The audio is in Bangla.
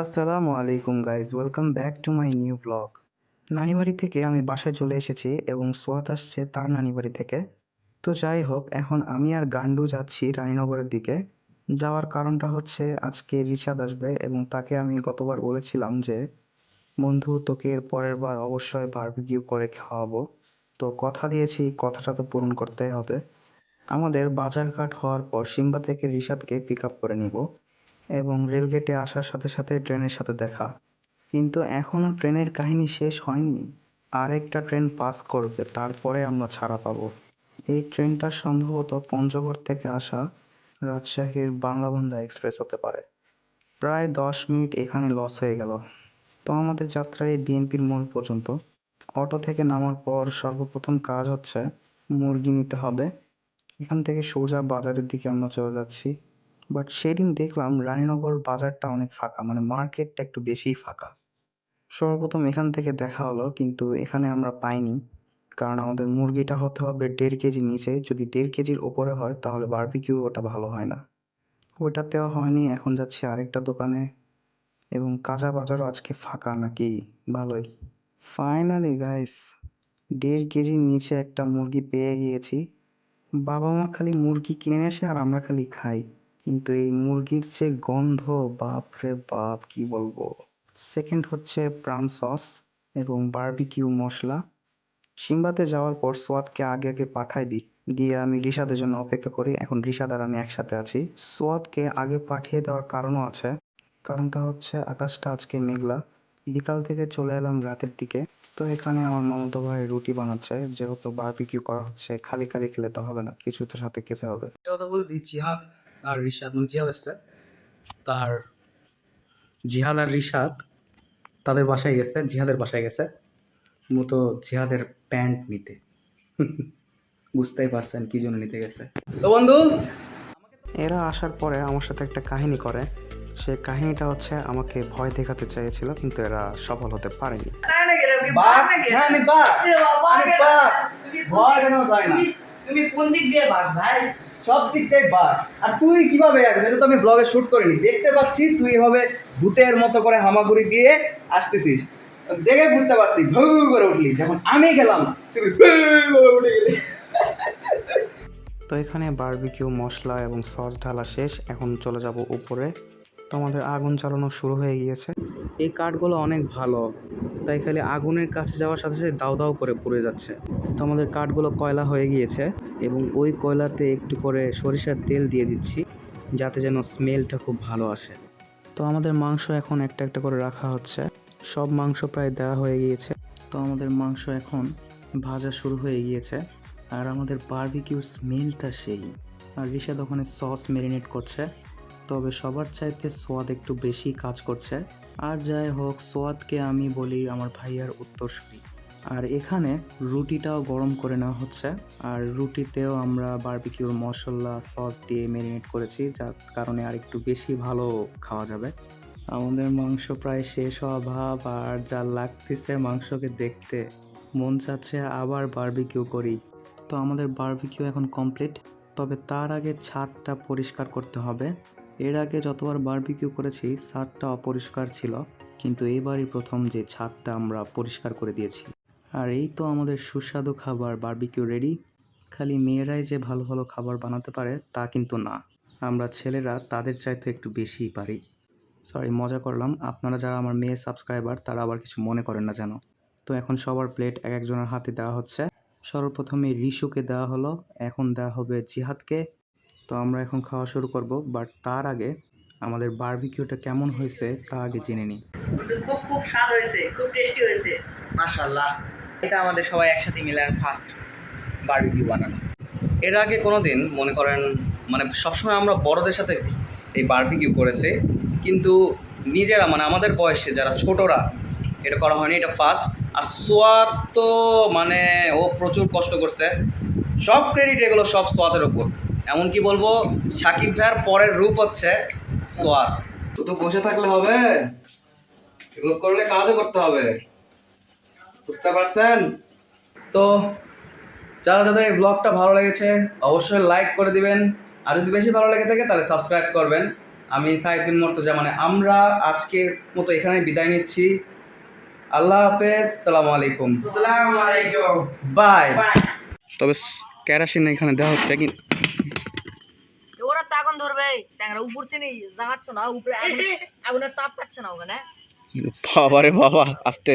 আসসালামু আলাইকুম guys welcome back to my new vlog নানি বাড়ি থেকে আমি বাসায় চলে এসেছি এবং সোয়াত আসছে তার নানি বাড়ি থেকে। তো যাই হোক, এখন আমি আর গান্ডু যাচ্ছি রানীনগরের দিকে। যাওয়ার কারণটা হচ্ছে আজকে রিশাদ আসবে এবং তাকে আমি গতবার বলেছিলাম যে, বন্ধু, তোকে পরের বার অবশ্যই বারবিকিউ করে খাওয়াবো। তো কথা দিয়েছি, কথাটা তো পূরণ করতেই হবে। আমাদের বাজারঘাট হওয়ার পর সিম্বা থেকে রিশাদকে পিক আপ করে নিব। এবং রেলগেটে আসার সাথে সাথে ট্রেনের সাথে দেখা। কিন্তু এখনও ট্রেনের কাহিনী শেষ হয়নি। আরেকটা ট্রেন পাস করবে, তারপরে আমরা ছাড়া পাবো। এই ট্রেনটা সম্ভবত পঞ্চগড় থেকে আসা রাজশাহীর বাংলাবন্ধা এক্সপ্রেস হতে পারে। প্রায় দশ মিনিট এখানে লস হয়ে গেল। তো আমাদের যাত্রা এই বিএনপির মোড় পর্যন্ত। অটো থেকে নামার পর সর্বপ্রথম কাজ হচ্ছে মুরগি নিতে হবে। এখান থেকে সোজা বাজারের দিকে আমরা চলে যাচ্ছি। বাট সেদিন দেখলাম রানীনগর বাজারটা অনেক ফাঁকা মানে মার্কেটটা একটু বেশিই ফাঁকা। সর্বপ্রথম এখান থেকে দেখা হলো, কিন্তু এখানে আমরা পাইনি, কারণ আমাদের মুরগিটা হতে হবে দেড় কেজি নিচে। যদি দেড় কেজির ওপরে হয়, তাহলে বারবিকিউ ওটা ভালো হয় না। ওটাতেও হয়নি, এখন যাচ্ছি আরেকটা দোকানে। এবং কাঁচা বাজারও আজকে ফাঁকা নাকি? ভালোই। ফাইনালি গাইস দেড় কেজির নিচে একটা মুরগি পেয়ে গিয়েছি। বাবা মা খালি মুরগি কিনে আসে আর আমরা খালি খাই। কিন্তু এই মুরগির যে গন্ধ, বাপ রে বাপ, কি বলব? সেকেন্ড হচ্ছে প্রাণ সস এবং বারবিকিউ মশলা। সিম্বাতে যাওয়ার পর সোয়াদকে আগে আগে পাঠাই দিই। দিয়ে আমি রিশাদের জন্য অপেক্ষা করি। এখন রিশাদ আর আমি একসাথে আছি। সোয়াদকে আগে পাঠিয়ে দেওয়ার কারণও আছে। কারণটা হচ্ছে আকাশটা আজকে মেঘলা। বিকাল থেকে চলে এলাম রাতের দিকে। তো এখানে আমার মামাতো ভাই রুটি বানাচ্ছে। যেহেতু বারবিকিউ করা হচ্ছে, খালি খালি খেলে তো হবে না। কিছু তো সাথে খেতে হবে। এটা আর রিশাদ মানে জিহাদ আসছে তার জিহাদ আর রিশাদ তাদের বাসায় গেছে জিহাদের বাসায় গেছে। মতো জিহাদের প্যান্ট নিতে। বুঝতেই পারছেন কি জন্য নিতে গেছে। তো বন্ধু এরা আসার পরে আমার সাথে একটা কাহিনী করে। সে কাহিনীটা হচ্ছে আমাকে ভয় দেখাতে চেয়েছিল কিন্তু এরা সফল হতে পারেনি। তুমি কোন দিক দিয়ে ভাগ ভাই? সব দিক থেকে বাঘ। আর তুই কীভাবে এটা তো আমি ব্লগে শুট করিনি। দেখতে পাচ্ছি তুই এভাবে ভূতের মতো করে হামাগুড়ি দিয়ে আসতেছিস। দেখে বুঝতে পারছি, ভু করে উঠলি। যখন আমি গেলাম, তুই তো এখানে বারবিকিউ মশলা এবং সস ঢালা শেষ। এখন চলে যাব উপরে। তো আমাদের আগুন চালানো শুরু হয়ে গিয়েছে। এই কাঠগুলো অনেক ভালো। তাই খালি আগুনের কাছে যাওয়ার সাথে সাথে দাউ দাউ করে পুড়ে যাচ্ছে। তো আমাদের কাঠগুলো কয়লা হয়ে গিয়েছে এবং ওই কয়লাতে একটু করে সরিষার তেল দিয়ে দিচ্ছি যাতে যেন স্মেলটা খুব ভালো আসে। তো আমাদের মাংস এখন একটা একটা করে রাখা হচ্ছে। সব মাংস প্রায় দেওয়া হয়ে গিয়েছে। তো আমাদের মাংস এখন ভাজা শুরু হয়ে গিয়েছে। আর আমাদের বারবিকিউর স্মেলটা সেই। আর রিশাদ ওখানে সস ম্যারিনেট করছে। তবে সবার চাইতে সোয়াদ একটু বেশি কাজ করছে। আর যাই হোক, সোয়াদকে আমি বলি আমার ভাইয়ার উত্তরসূরি। আর এখানে রুটিটাও গরম করে নেওয়া হচ্ছে। আর রুটিতেও আমরা বারবিকিউর মশলা, সস দিয়ে ম্যারিনেট করেছি, যার কারণে আর একটু বেশি ভালো খাওয়া যাবে। আমাদের মাংস প্রায় শেষ হওয়া ভাব, আর যা লাগতেছে মাংসকে দেখতে মন চাচ্ছে আবার বারবিকিউ করি। তো আমাদের বারবিকিউ এখন কমপ্লিট। তবে তার আগে ছাদটা পরিষ্কার করতে হবে। এর আগে যতবার বারবিকিউ করেছি ছাদটা অপরিষ্কার ছিল, কিন্তু এবারই প্রথম যে ছাদটা আমরা পরিষ্কার করে দিয়েছি। আর এই তো আমাদের সুস্বাদু খাবার বারবিকিউ রেডি খালি মেয়েরাই যে ভালো ভালো খাবার বানাতে পারে, তা কিন্তু না। আমরা ছেলেরা তাদের চাইতে একটু বেশিই পারি। সরি মজা করলাম। আপনারা যারা আমার মেয়ে সাবস্ক্রাইবার তারা আবার কিছু মনে করেন না যেন। তো এখন সবার প্লেট এক একজনের হাতে দেওয়া হচ্ছে। সর্বপ্রথমে রিশুকে দেওয়া হলো। এখন দেওয়া হবে জিহাদকে। তো আমরা এখন খাওয়া শুরু করব বাট তার আগে আমাদের বারবিকিউটা কেমন হয়েছে তা আগে জেনে নিই। খুব খুব স্বাদ হয়েছে খুব টেস্টি হয়েছে। মাশাল্লাহ এটা আমাদের সবাই একসাথে মিলে ফার্স্ট বারবিকিউ বানানো। এর আগে কোনো দিন মনে করেন মানে সবসময় আমরা বড়দের সাথে এই বারবিকিউ করেছে কিন্তু নিজেরা মানে আমাদের বয়সে যারা ছোটরা এটা করা হয়নি এটা ফার্স্ট আর সোয়াদ তো মানে ও প্রচুর কষ্ট করছে। সব ক্রেডিট এগুলো সব সোয়াদের ওপর এমনকি বলব সাকিব ভাইয়ার পরের রূপ হচ্ছে সোয়াদ। শুধু বসে থাকলে হবে এগুলো করলে কাজও করতে হবে। বুঝতে পারছেন? তো যারা যাদের এই ব্লগটা ভালো লেগেছে অবশ্যই লাইক করে দিবেন। আর যদি বেশি ভালো লেগে থাকে তাহলে সাবস্ক্রাইব করবেন। আমি সাইদ বিন মর্তজা মানে আমরা আজকের মতো এখানে বিদায় নিচ্ছি। আল্লাহ হাফেজ সালামু আলাইকুম। আসসালামু আলাইকুম। বাই তবে ক্যারাসিন এখানে দেওয়া হচ্ছে কি তো আগুন ধরবে। ট্যাংরা উপর থেকে দাঁড়াচ্ছ না উপরে আগুন আগুনের তাপ পাচ্ছে না ওখানে। বাবা রে বাবা আস্তে।